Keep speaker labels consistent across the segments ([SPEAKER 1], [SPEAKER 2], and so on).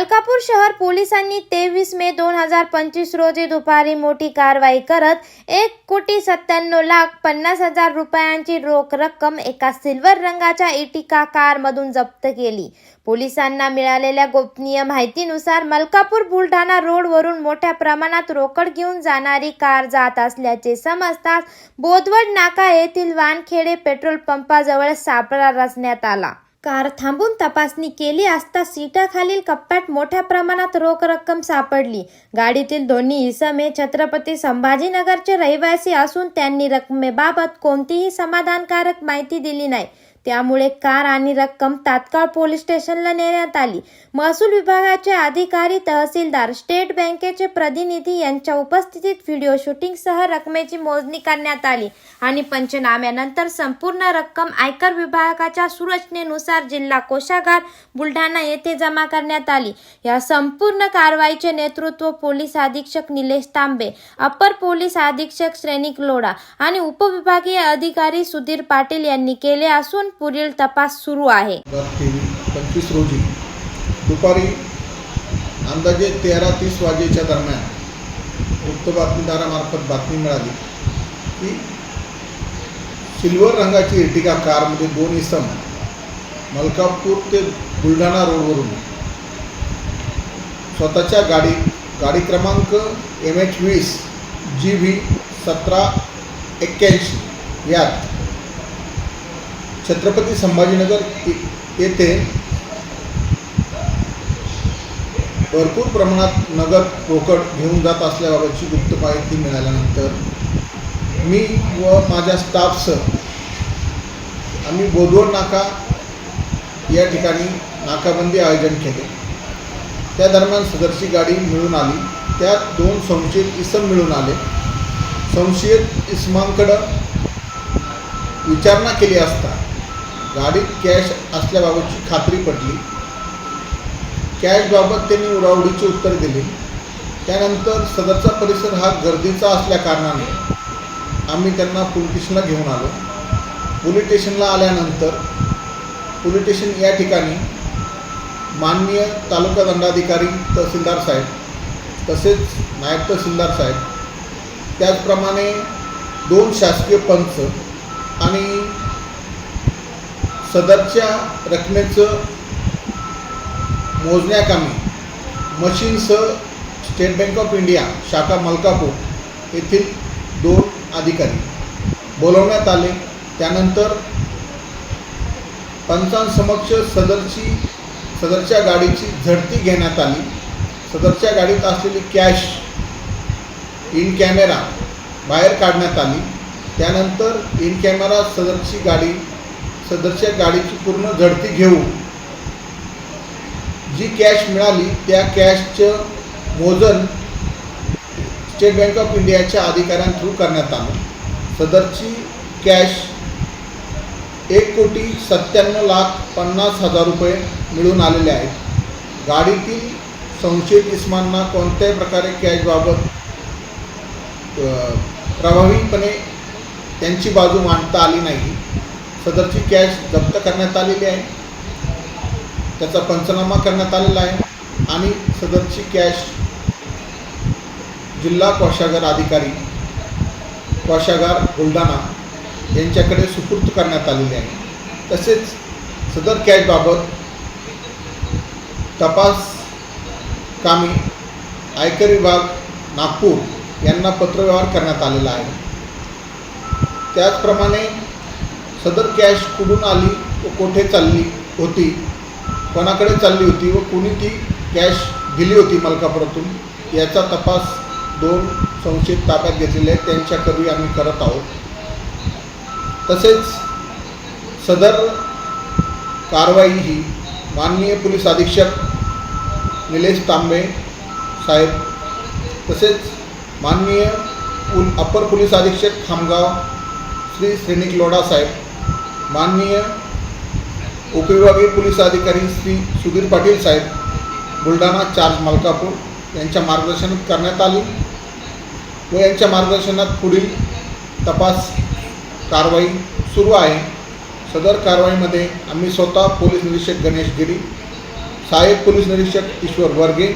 [SPEAKER 1] मलकापूर शहर पोलिसांनी तेवीस मे दोन हजार पंचवीस रोजी दुपारी मोठी कारवाई करत एक कोटी सत्त्याण्णव लाख पन्नास हजार रुपयांची रोख रक्कम एका सिल्वर रंगाच्या इटिका कारमधून जप्त केली. पोलिसांना मिळालेल्या गोपनीय माहितीनुसार मलकापूर बुलढाणा रोडवरून मोठ्या प्रमाणात रोकड घेऊन जाणारी कार जात असल्याचे समजताच बोदवड नाका येथील वानखेडे पेट्रोल पंपाजवळ सापळा रचण्यात आला. कार थांबून तपासणी केली असता सीटाखालील कप्प्यात मोठ्या प्रमाणात रोख रक्कम सापडली. गाडीतील दोन्ही इसम हे छत्रपती संभाजीनगरचे रहिवासी असून त्यांनी रकमेबाबत कोणतीही समाधानकारक माहिती दिली नाही. त्यामुळे कार आणि रक्कम तात्काळ पोलीस स्टेशनला नेण्यात आली. महसूल विभागाचे अधिकारी तहसीलदार स्टेट बँकेचे प्रतिनिधी यांच्या उपस्थितीत व्हिडिओ शूटिंगसह रकमेची मोजणी करण्यात आली आणि पंचनाम्यानंतर संपूर्ण रक्कम आयकर विभागाच्या सुरचनेनुसार जिल्हा कोषागार बुलढाणा येथे जमा करण्यात आली. या संपूर्ण कारवाईचे नेतृत्व पोलीस अधीक्षक निलेश तांबे अपर पोलीस अधीक्षक श्रेणिक लोढा आणि उपविभागीय अधिकारी सुधीर पाटील यांनी केले असून पुढील तपास सुरू आहे.
[SPEAKER 2] पंचवीस रोजी दुपारी अंदाजे तेरा तीस वाजेच्या दरम्यान वृत्त बातमीदारामार्फत बातमी मिळाली की सिल्वर रंगाची इर्टिगा कारमध्ये दोन इसम मलकापूर ते बुलढाणा रोडवरून स्वतःच्या गाडी गाडी क्रमांक एम एच वीस जी व्ही सतरा एक्क्याऐंशी यात छत्रपती संभाजीनगर येथे भरपूर प्रमाणात नगर रोकड घेऊन जात असल्याबाबतची गुप्त माहिती मिळाल्यानंतर मी व माझ्या स्टाफसह आम्ही बोधवड नाका या ठिकाणी नाकाबंदी आयोजन केले. त्या दरम्यान सदरची गाडी मिळून आली. त्यात दोन संशयित इसम मिळून आले. संशयित इसमांकडं विचारणा केली असता गाडीत कॅश असल्याबाबतची खात्री पटली. कॅशबाबत त्यांनी उडावडीचे उत्तर दिली. त्यानंतर सदरचा परिसर हा गर्दीचा असल्या कारणाने आम्ही त्यांना पोलीस स्टेशनला घेऊन आलो. पोलीस स्टेशनला आल्यानंतर पोलीस स्टेशन या ठिकाणी माननीय तालुका दंडाधिकारी तहसीलदार साहेब तसेच नायब तहसीलदार साहेब त्याचप्रमाणे दोन शासकीय पंच आणि सदरच्या रकमेचं मोजण्याकामी मशीनसह स्टेट बँक ऑफ इंडिया शाखा मलकापूर येथील दोन अधिकारी बोलवण्यात आले. त्यानंतर पंचांसमक्ष सदरची सदरच्या गाडीची झडती घेण्यात आली. सदरच्या गाडीत असलेली कॅश इन कॅमेरा बाहेर काढण्यात आली. त्यानंतर इन कॅमेरा सदरची गाडी सदरच्या गाडीची पूर्ण झडती घेऊन जी कॅश मिळाली त्या कॅशचं मोजन स्टेट बँक ऑफ इंडियाच्या अधिकाऱ्यांथ्रू करण्यात आलं. सदरची कॅश एक कोटी सत्त्याण्णव लाख पन्नास हजार रुपये मिळून आलेले आहेत. गाडीतील संशयित इस्मांना कोणत्याही प्रकारे कॅशबाबत प्रभावीपणे त्यांची बाजू मांडता आली नाही. सदरची कॅश जप्त करण्यात आलेली आहे. त्याचा पंचनामा करण्यात आलेला आहे. आणि सदरची कॅश जिल्हा कोषागार अधिकारी कोषागार बुलढाणा यांच्याकडे सुपूर्द करण्यात आलेली आहे. तसेच सदर कॅशबाबत तपास कामी आयकर विभाग नागपूर यांना पत्रव्यवहार करण्यात आलेला आहे. त्याचप्रमाणे सदर कॅश कुठून आली व कोठे चालली होती? कोणाकडे चालली होती व कुणी ती कॅश दिली होती मलकापुरातून? याचा तपास दोन संशयित ताब्यात घेतलेले आहेत. त्यांच्याकरवी आम्ही करत आहोत? तसेच सदर कारवाई ही माननीय पोलीस अधीक्षक निलेश तांबे साहेब तसेच माननीय पुल अप्पर पोलीस अधीक्षक खामगाव श्री श्रेणिक लोढा साहेब माननीय उपविभागीय पोलीस अधिकारी श्री सुधीर पाटील साहेब बुलढाणा चार्ज मलकापूर यांच्या मार्गदर्शनात करण्यात आली व यांच्या मार्गदर्शनात पुढील तपास कारवाई सुरू आहे. सदर कारवाईमध्ये आम्ही स्वतः पोलीस निरीक्षक गणेश गिरी सहाय्यक पोलीस निरीक्षक Ishwar Varge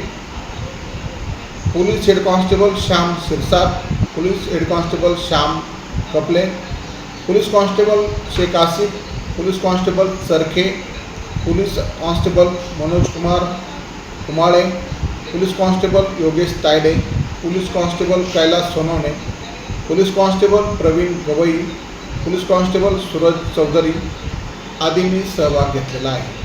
[SPEAKER 2] police head constable Shyam Sirsat police head constable Shyam Kapale police constable Shaikh Asif police constable Charkhe police constable Manoj Kumar Kumale police constable Yogesh Tayade police constable Kailas Sonawane police constable Pravin Gawai police constable Suraj Chaudhari आदींनी सहभाग घेतलेला आहे.